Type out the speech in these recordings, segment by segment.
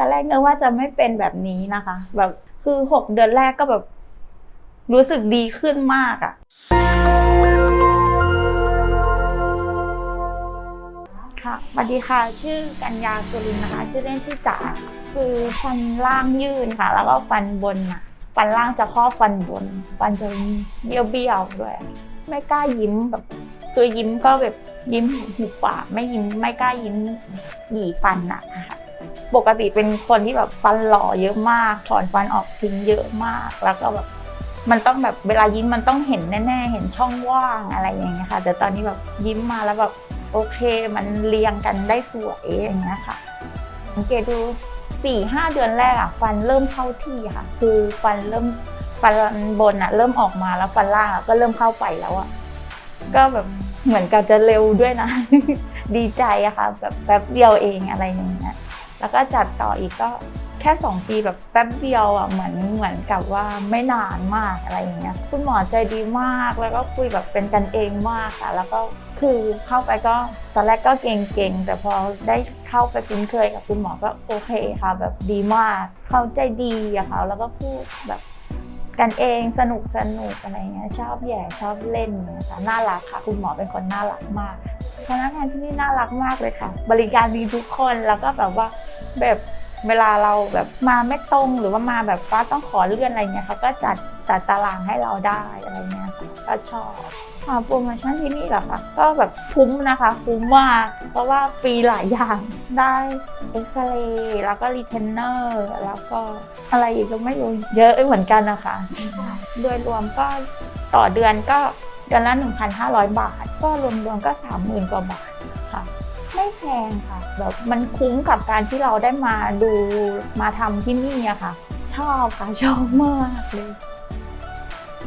แต่แรกนึกว่าจะไม่เป็นแบบนี้นะคะ แบบคือหกเดือนแรกก็แบบ รู้สึกดีขึ้นมากอะค่ะสวัสดีค่ะ ชื่อกัญญาสุรินนะคะ ชื่อเล่นชื่อจ๋าคือฟันล่างยื่นค่ะ แล้วก็ฟันบนอะฟันล่างจะครอบฟันบน ฟันจะเบี้ยวเบี้ยวๆด้วย ไม่กล้ายิ้มแบบคือยิ้มก็แบบยิ้มหุบปากไม่ยิ้มไม่กล้ายิ้มหยีฟันอะค่ะ ปกติเป็นคนที่แบบฟันหล่อเยอะมาก ถอนฟันออกทิ้งเยอะมาก แล้วก็แบบมันต้องแบบเวลายิ้มมันต้องเห็นแน่ ๆ เห็นช่องว่างอะไรอย่างเงี้ยค่ะ แต่ตอนนี้แบบยิ้มมาแล้วแบบโอเคมันเรียงกันได้สวยอย่างเงี้ยค่ะสังเกตดูสี่ห้าเดือนแรกอะฟันเริ่มเข้าที่ค่ะ คือฟันเริ่มฟันบนอะเริ่มออกมาแล้วฟันล่างก็เริ่มเข้าไปแล้วอะก็แบบเหมือนกับจะเร็วด้วยนะ ดีใจอะค่ะ แบบแป๊บเดียวเองอะไรอย่างเงี้ย แล้วก็จัดต่ออีกก็แค่สองปีแบบแป๊บเดียวอะเหมือนเหมือนกับว่าไม่นานมากอะไรอย่างเงี้ยคุณหมอใจดีมากแล้วก็คุยแบบเป็นกันเองมากค่ะแล้วก็คือเข้าไปก็ตอนแรกก็เก่งๆแต่พอได้เข้าไปคุ้นเคยกับคุณหมอก็โอเคค่ะแบบดีมากเขาใจดีอะค่ะแล้วก็พูดแบบกันเองสนุกสนุกอะไรเงี้ยชอบแย่ชอบเล่นเงี้ยค่ะน่ารักค่ะ คุณหมอเป็นคนน่ารักมากพนักงานที่นี่น่ารักมากเลยค่ะ บริการดีทุกคนแล้วก็แบบว่า แบบเวลาเราแบบมาไม่ตรงหรือว่ามาแบบว่าต้องขอเลื่อนอะไรเงี้ยเขาก็จัดจัดตารางให้เราได้อะไรเงี้ยค่ะก็ชอบค่ะโปรโมชั่นที่นี่เหรอคะก็แบบคุ้มนะคะคุ้มมากเพราะว่าฟรีหลายอย่างได้เอ็กซเรย์แล้วก็รีเทนเนอร์แล้วก็อะไรอีกก็ไม่รู้เยอะเหมือนกันนะคะโดยรวมก็ต่อเดือนก็เดือนละ 1,500 บาท ก็รวมๆก็ 30,000 กว่าบาทค่ะ ไม่แพงค่ะ แบบมันคุ้มกับการที่เราได้มาดูมาทำที่นี่อะค่ะ ชอบค่ะชอบมากเลย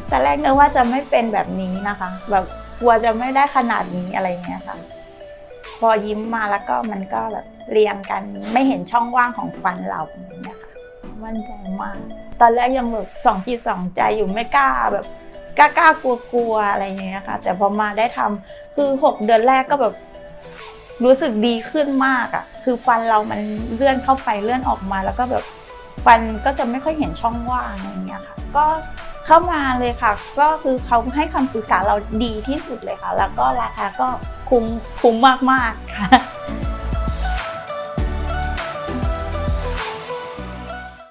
แต่แรกนึกว่าจะไม่เป็นแบบนี้นะคะ แบบกลัวจะไม่ได้ขนาดนี้อะไรเงี้ยค่ะ พอยิ้มมาแล้วก็มันก็แบบเรียงกันไม่เห็นช่องว่างของฟันเราอย่างเงี้ยค่ะมั่นใจมากตอนแรกยังแบบสองจิตสองใจอยู่ไม่กล้าแบบกล้ากล้ากลัวกลัวๆอะไรเงี้ยค่ะ แต่พอมาได้ทำคือหกเดือนแรกก็แบบ รู้สึกดีขึ้นมากอะ่ะ คือฟันเรามันเลื่อนเข้าไปเลื่อนออกมา แล้วก็แบบฟันก็จะไม่ค่อยเห็นช่องว่างอะไรเงี้ยค่ะ ก็เข้ามาเลยค่ะ ก็คือเขาให้คำปรึกษาเราดีที่สุดเลยค่ะ แล้วก็ราคาก็คุ้มคุ้มมากๆค่ะ